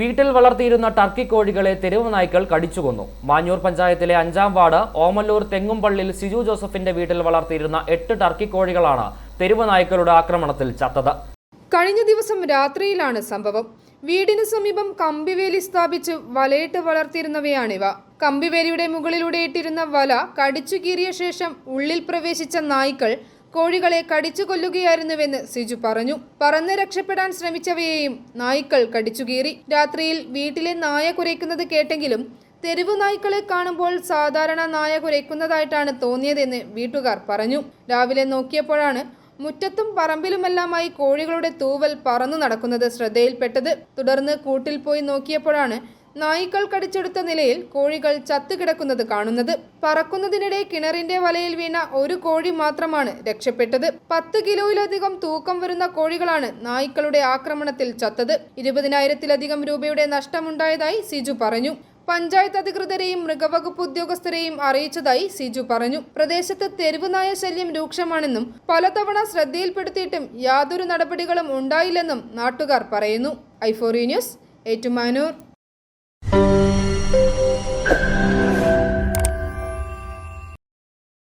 വീട്ടിൽ വളർത്തിയിരുന്ന ടർക്കി കോഴികളെ തെരുവ് നായ്ക്കൾ കടിച്ചുകൊന്നു മാഞ്ഞൂർ പഞ്ചായത്തിലെ അഞ്ചാം വാർഡ് ഓമല്ലൂർ തെങ്ങുംപള്ളിയിൽ സിജു ജോസഫിന്റെ വീട്ടിൽ വളർത്തിയിരുന്ന എട്ട് ടർക്കി കോഴികളാണ് തെരുവ് നായ്ക്കളുടെ ആക്രമണത്തിൽ ചത്തത്. കഴിഞ്ഞ ദിവസം രാത്രിയിലാണ് സംഭവം. വീടിന് സമീപം കമ്പിവേലി സ്ഥാപിച്ച് വലയിട്ട് വളർത്തിയിരുന്നവയാണിവ. കമ്പിവേലിയുടെ മുകളിലൂടെ ഇട്ടിരുന്ന വല കടിച്ചു കീറിയ ശേഷം ഉള്ളിൽ പ്രവേശിച്ച നായ്ക്കൾ കോഴികളെ കടിച്ചു കൊല്ലുകയായിരുന്നുവെന്ന് സിജു പറഞ്ഞു. പറന്ന് രക്ഷപ്പെടാൻ ശ്രമിച്ചവയെയും നായ്ക്കൾ കടിച്ചുകീറി രാത്രിയിൽ വീട്ടിലെ നായ കുരയ്ക്കുന്നത് കേട്ടെങ്കിലും തെരുവു നായ്ക്കളെ കാണുമ്പോൾ സാധാരണ നായ കുരയ്ക്കുന്നതായിട്ടാണ് തോന്നിയതെന്ന് വീട്ടുകാർ പറഞ്ഞു. രാവിലെ നോക്കിയപ്പോഴാണ് മുറ്റത്തും പറമ്പിലുമെല്ലാമായി കോഴികളുടെ തൂവൽ പറന്നു നടക്കുന്നത് ശ്രദ്ധയിൽപ്പെട്ടത്. തുടർന്ന് കൂട്ടിൽ പോയി നോക്കിയപ്പോഴാണ് നായ്ക്കൾ കടിച്ചെടുത്ത നിലയിൽ കോഴികൾ ചത്തുകിടക്കുന്നത് കാണുന്നത്. പറക്കുന്നതിനിടെ കിണറിന്റെ വലയിൽ വീണ ഒരു കോഴി മാത്രമാണ് രക്ഷപ്പെട്ടത്. പത്ത് കിലോയിലധികം തൂക്കം വരുന്ന കോഴികളാണ് നായ്ക്കളുടെ ആക്രമണത്തിൽ ചത്തത്. ഇരുപതിനായിരത്തിലധികം രൂപയുടെ നഷ്ടമുണ്ടായതായി സിജു പറഞ്ഞു. പഞ്ചായത്ത് അധികൃതരെയും മൃഗവകുപ്പ് ഉദ്യോഗസ്ഥരെയും അറിയിച്ചതായി സിജു പറഞ്ഞു. പ്രദേശത്ത് തെരുവ് നായ ശല്യം രൂക്ഷമാണെന്നും പലതവണ ശ്രദ്ധയിൽപ്പെടുത്തിയിട്ടും യാതൊരു നടപടികളും ഉണ്ടായില്ലെന്നും നാട്ടുകാർ പറയുന്നു. ഐഫോറി ന്യൂസ് ഏറ്റുമാനൂർ.